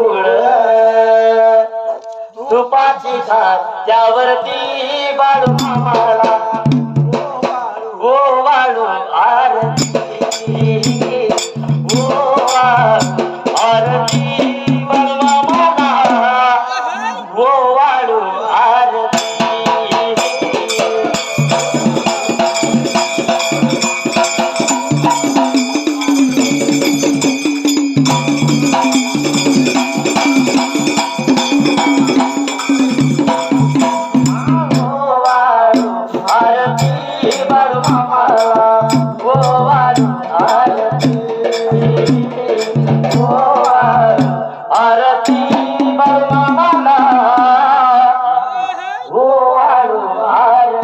गुळ तुपाची खा त्यावरती बाळू मला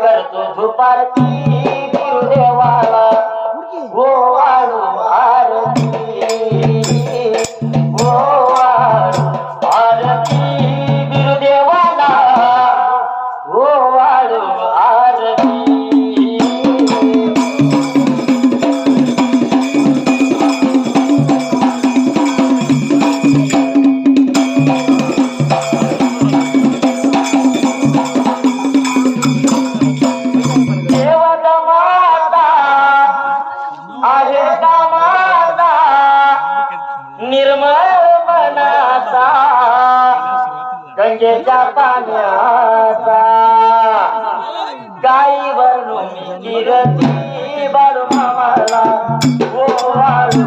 करतो झोपारती देवाला गोवा निर्मळ मनाचा गंगेच्या पाण्याचा. गाईवर मी गिरती बाळू मामाला ओ वाळू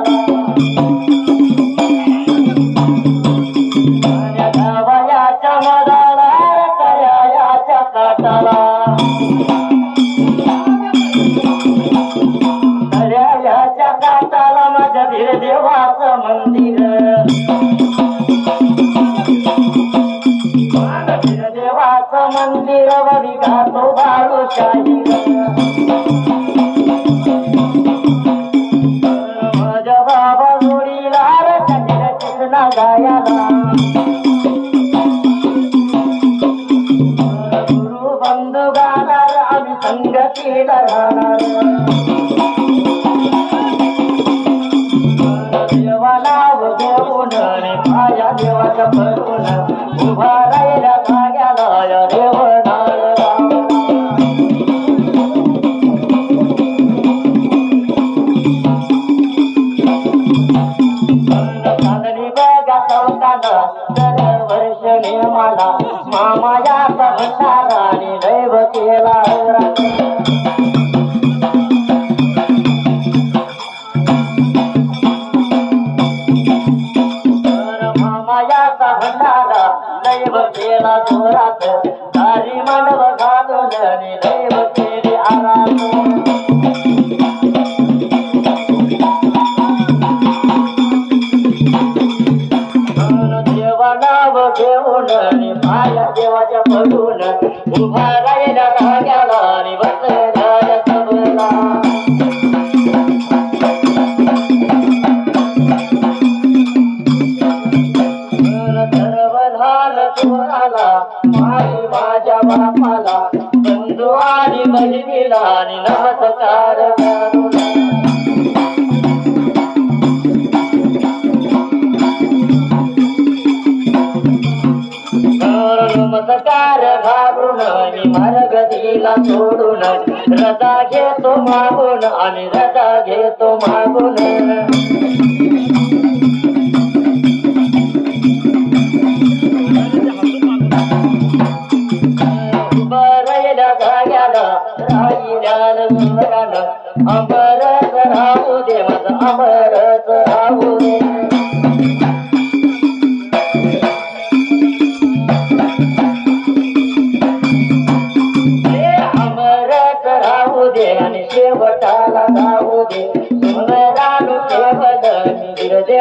रवि गातो बाळू शाही. बाबा जोडीला रचने कृष्णा गायाला. गुरु बंधू गाणार आम्ही संगतीला राहणार देवाला देवाचा भरून उभा राहिला भाग्याला मामाया भंडाराने दैव केला मामायाचा भंडारा दैव केला जोरात सारी मांडव घालून दैव उभा राहिला धाग्याला आणि सबला चोराला माई माझ्या बापाला बंधू आणि बहिणीला आणि नमस्कार तिला सोडून रजा घेतो मागून आणि रजा घेतो मागून. बरयला जाग्याला राहू दे अमरच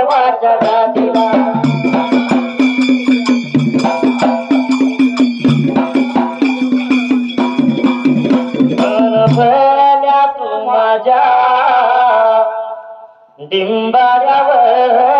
देवाच्या गादीला तू माझ्या. डिंबाऱ्यावर